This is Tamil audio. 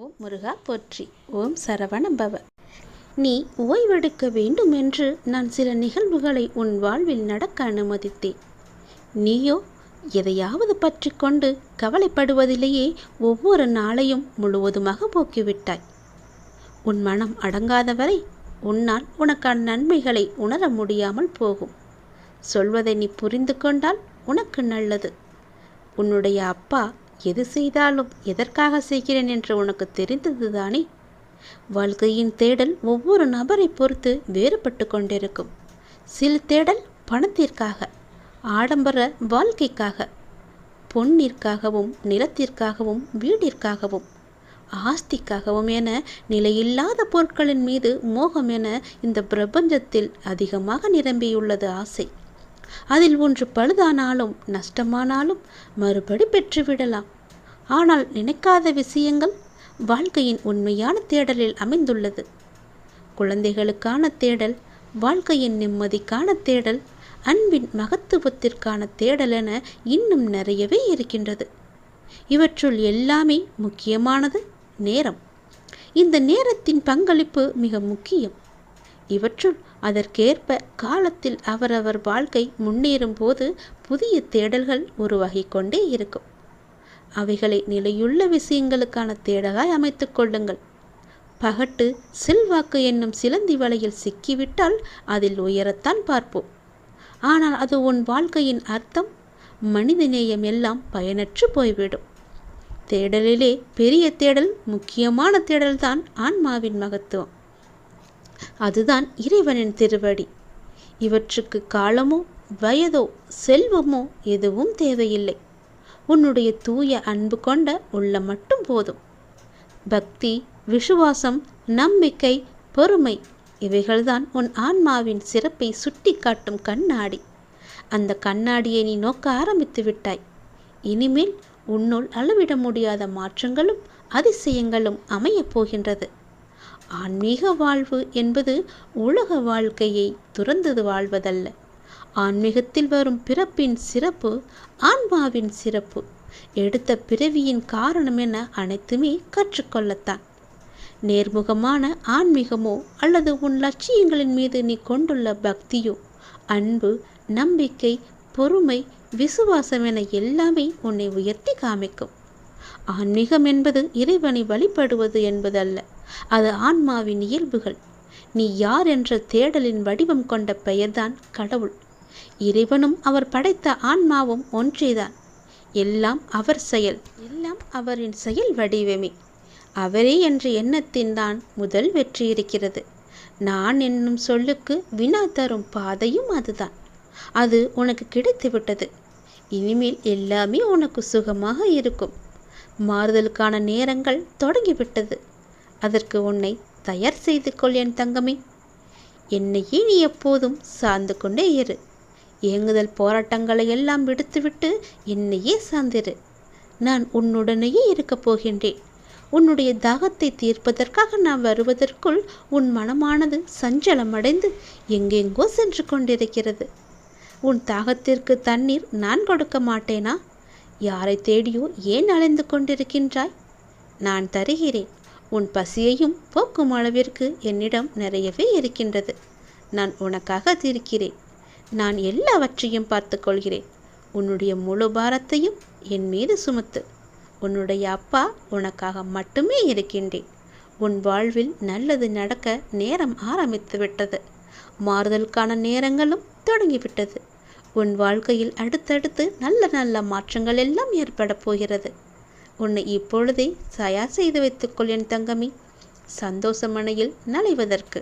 ஓம் முருகா போற்றி. ஓம் சரவணபவ நீ ஓய்வெடுக்க வேண்டும் என்று நான் சில நிகழ்வுகளை உன் வாழ்வில் நடக்க அனுமதித்தேன். நீயோ எதையாவது பற்றி கொண்டு கவலைப்படுவதிலேயே ஒவ்வொரு நாளையும் முழுவதுமாக போக்கிவிட்டாய். உன் மனம் அடங்காதவரை உன்னால் உனக்கான நன்மைகளை உணர முடியாமல் போகும். சொல்வதை நீ புரிந்து கொண்டால் உனக்கு நல்லது. உன்னுடைய அப்பா எது செய்தாலும் எதற்காக செய்கிறேன் என்று உனக்கு தெரிந்ததுதானே? வாழ்க்கையின் தேடல் ஒவ்வொரு நபரை பொறுத்து வேறுபட்டு கொண்டிருக்கும். சில தேடல் பணத்திற்காக ஆடம்பர வாழ்க்கைக்காக பொன்னிற்காகவும் நிலத்திற்காகவும் வீடிற்காகவும் ஆஸ்திக்காகவும் என நிலையில்லாத பொருட்களின் மீது மோகம் என இந்த பிரபஞ்சத்தில் அதிகமாக நிரம்பியுள்ளது ஆசை. அதில் ஒன்று பழுதானாலும் நஷ்டமானாலும் மறுபடி பெற்றுவிடலாம். ஆனால் நினைக்காத விஷயங்கள் வாழ்க்கையின் உண்மையான தேடலில் அமைந்துள்ளது. குழந்தைகளுக்கான தேடல் வாழ்க்கையின் நிம்மதிக்கான தேடல் அன்பின் மகத்துவத்திற்கான தேடல் என இன்னும் நிறையவே இருக்கின்றது. இவற்றுள் எல்லாமே முக்கியமானது நேரம். இந்த நேரத்தின் பங்களிப்பு மிக முக்கியம். இவற்றுள் அதற்கேற்ப காலத்தில் அவரவர் வாழ்க்கை முன்னேறும் போது புதிய தேடல்கள் உருவாகி கொண்டே இருக்கும். அவைகளை நிலையுள்ள விஷயங்களுக்கான தேடலாய் அமைத்துக் கொள்ளுங்கள். பகட்டு செல்வாக்கு என்னும் சிலந்தி வலையில் சிக்கிவிட்டால் அதில் உயரத்தான் பார்ப்போம். ஆனால் அது உன் வாழ்க்கையின் அர்த்தம் மனிதநேயம் எல்லாம் பயனற்று போய்விடும். தேடலிலே பெரிய தேடல் முக்கியமான தேடல்தான் ஆன்மாவின் மகத்துவம். அதுதான் இறைவனின் திருவடி. இவற்றுக்கு காலமோ வயதோ செல்வமோ எதுவும் தேவையில்லை. உன்னுடைய தூய அன்பு கொண்ட உள்ள மட்டும் போதும். பக்தி விசுவாசம் நம்பிக்கை பொறுமை இவைகள்தான் உன் ஆன்மாவின் சிறப்பை சுட்டி காட்டும் கண்ணாடி. அந்த கண்ணாடியை நீ நோக்க ஆரம்பித்து விட்டாய். இனிமேல் உன்னுள் அளவிட முடியாத மாற்றங்களும் அதிசயங்களும் அமையப் போகின்றது. ஆன்மீக வாழ்வு என்பது உலக வாழ்க்கையை துறந்தது வாழ்வதல்ல. ஆன்மீகத்தில் வரும் பிறப்பின் சிறப்பு ஆன்மாவின் சிறப்பு. எடுத்த பிறவியின் காரணம் என அனைத்துமே கற்றுக்கொள்ளத்தான். நேர்முகமான ஆன்மீகமோ அல்லது உன் லட்சியங்களின் மீது நீ கொண்டுள்ள பக்தியோ அன்பு நம்பிக்கை பொறுமை விசுவாசம் என எல்லாமே உன்னை உயர்த்தி காமிக்கும். ஆன்மீகம் என்பது இறைவனை வழிபடுவது என்பதல்ல. அது ஆன்மாவின் இயல்புகள். நீ யார் என்ற தேடலின் வடிவம் கொண்ட பெயர்தான் கடவுள். இறைவனும் அவர் படைத்த ஆன்மாவும் ஒன்றேதான். எல்லாம் அவர் செயல் எல்லாம் அவரின் செயல் வடிவமே. அவரே என்ற எண்ணத்தின் தான் முதல் வெற்றி இருக்கிறது. நான் என்னும் சொல்லுக்கு வினா தரும் பாதையும் அதுதான். அது உனக்கு கிடைத்துவிட்டது இனிமேல் எல்லாமே உனக்கு சுகமாக இருக்கும். மாறுதலுக்கான நேரங்கள் தொடங்கிவிட்டது அதற்கு உன்னை தயார் செய்து கொள் என் தங்கமே. என்னையே நீ எப்போதும் சார்ந்து கொண்டே இரு. ஏங்குதல் போராட்டங்களை எல்லாம் விடுத்துவிட்டு என்னையே சார்ந்திரு. நான் உன்னுடனேயே இருக்கப் போகின்றேன். உன்னுடைய தாகத்தை தீர்ப்பதற்காக நான் வருவதற்குள் உன் மனமானது சஞ்சலமடைந்து எங்கெங்கோ சென்று கொண்டிருக்கிறது. உன் தாகத்திற்கு தண்ணீர் நான் கொடுக்க மாட்டேனா? யாரை தேடியோ ஏன் அலைந்து கொண்டிருக்கின்றாய்? நான் தருகிறேன். உன் பசியையும் போக்கும் அளவிற்கு என்னிடம் நிறையவே இருக்கின்றது. நான் உனக்காக தீர்க்கிறேன். நான் எல்லாவற்றையும் பார்த்து கொள்கிறேன். உன்னுடைய முழு பாரத்தையும் என் மீது சுமத்து. உன்னுடைய அப்பா உனக்காக மட்டுமே இருக்கின்றேன். உன் வாழ்வில் நல்லது நடக்க நேரம் ஆரம்பித்து விட்டது. மாறுதலுக்கான நேரங்களும் தொடங்கிவிட்டது. உன் வாழ்க்கையில் அடுத்தடுத்து நல்ல நல்ல மாற்றங்கள் எல்லாம் ஏற்பட போகிறது. உன்னை இப்பொழுதே தயார் செய்து வைத்துக்கொள் என் தங்கமி. சந்தோஷமனையில் நலைவதற்கு.